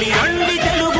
కదలి అండి తెలుగు